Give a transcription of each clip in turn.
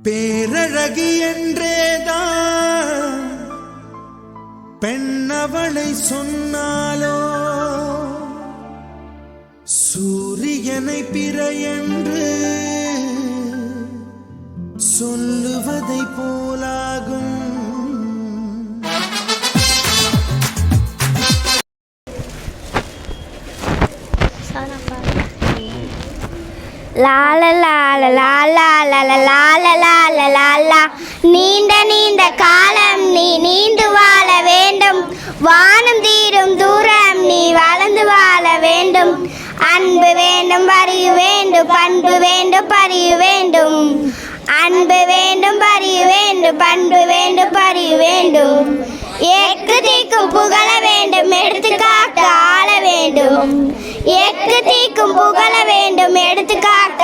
பேரழகி என்றேதான். பெண்ணவளை சொன்னாலோ? சூரியனை பிற என்று சொல்லுவதை போலாகும். நீண்ட நீண்ட காலம் நீ நீண்டு வாழ வேண்டும் வானம் தீரும் தூரம் நீ வளர்ந்து வாழ வேண்டும் அன்பு வேண்டும் பறிய வேண்டும் பண்பு வேண்டும் பறிய வேண்டும் அன்பு வேண்டும் பறிய வேண்டும் பண்பு வேண்டும் பறிய வேண்டும் எக்கு தீக்கும் புகழ வேண்டும் எடுத்துக்கா வேண்டும் எக்கு தீக்கும் புகழ வேண்டும். எடுத்துக்காட்டு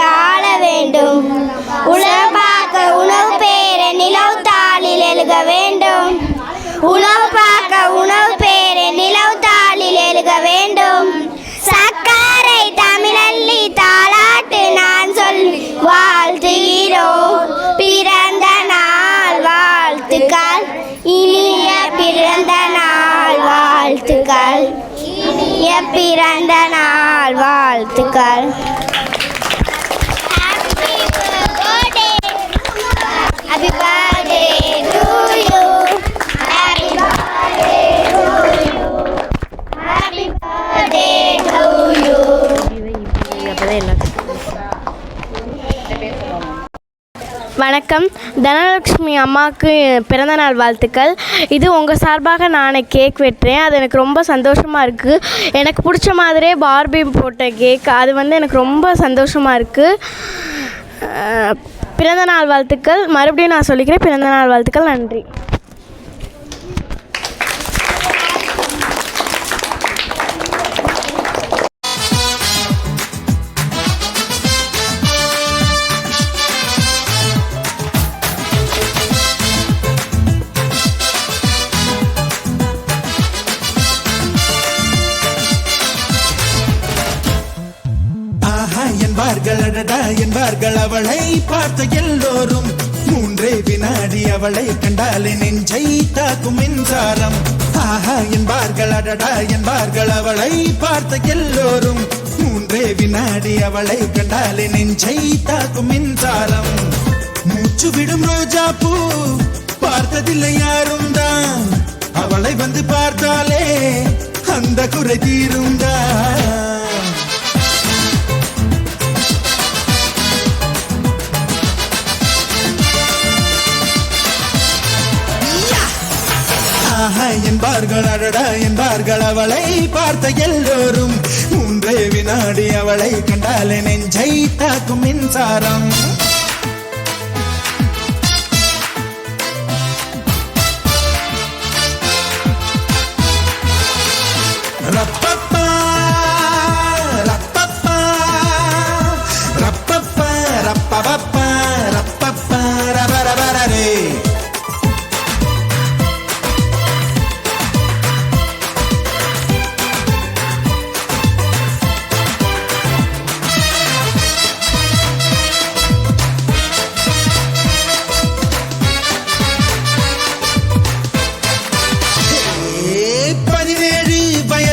பிறந்த நாள். வாழ்த்துக்கள். Happy birthday வணக்கம். தனலட்சுமி அம்மாவுக்கு பிறந்தநாள் வாழ்த்துக்கள். இது உங்கள் சார்பாக நான் கேக் வெட்டுறேன். அது எனக்கு ரொம்ப சந்தோஷமாக இருக்குது எனக்கு பிடிச்ச மாதிரியே பார்பி போட்ட கேக். அது வந்து எனக்கு ரொம்ப சந்தோஷமாக இருக்குது பிறந்த பிறந்தநாள் வாழ்த்துக்கள். மறுபடியும் நான் சொல்லிக்கிறேன். பிறந்தநாள் வாழ்த்துக்கள். நன்றி. பார்ப்பார்கள் அடடா என்பார்கள் அவளை பார்த்த எல்லோரும். மூன்றே வினாடி அவளை கண்டாலே நெஞ்சை தாக்கும் மின்சாரம் ஆஹா என்பார்கள் அடடா என்பார்கள் அவளை பார்த்த எல்லோரும். மூன்றே வினாடி அவளை கண்டாலே நெஞ்சை தாக்கும் மின்சாரம் மூச்சு விடும் ரோஜா பூ பார்த்ததில்லை யாரும் தான் அவளை வந்து பார்த்தாலே அந்த குறை தீரும் தான் என்பார்கள் அடடா என்பார்கள் அவளை பார்த்த எல்லோரும். மூன்றே வினாடி அவளை கண்டாலே நெஞ்சை தாக்கும் மின்சாரம்.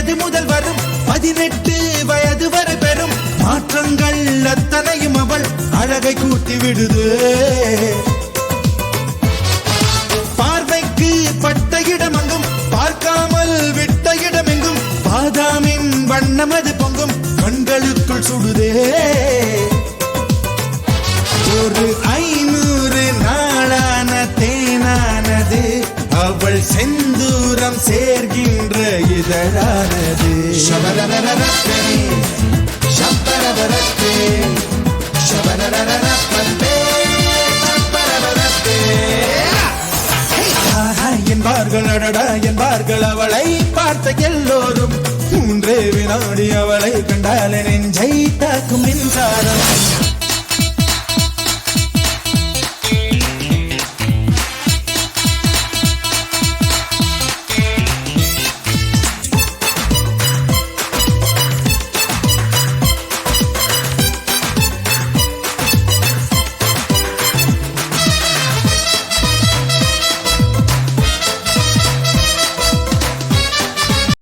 வயது முதல் வரும். பதினெட்டு வயது வரை பெறும். மாற்றங்கள் அத்தனையும் அவள் அழகை கூட்டி விடுது. பார்வைக்கு பட்ட இடம் அங்கும் பார்க்காமல் விட்ட இடம் எங்கும். பாதாமின் வண்ணமது பொங்கும். கண்களுக்குள் சுடுதே. அவள் செந்தூரம் சேர்கின்ற இதழானது ஷபரரரரப்பே, ஷப்பரபரப்பே, ஷபரரரரப்பே, ஷப்பரபரப்பே. என்பார்கள் அடடா என்பார்கள் அவளை பார்த்த எல்லோரும் மூன்றே வினாடி அவளை கண்டாலே நெஞ்சை தாக்கும் மின்சாரம்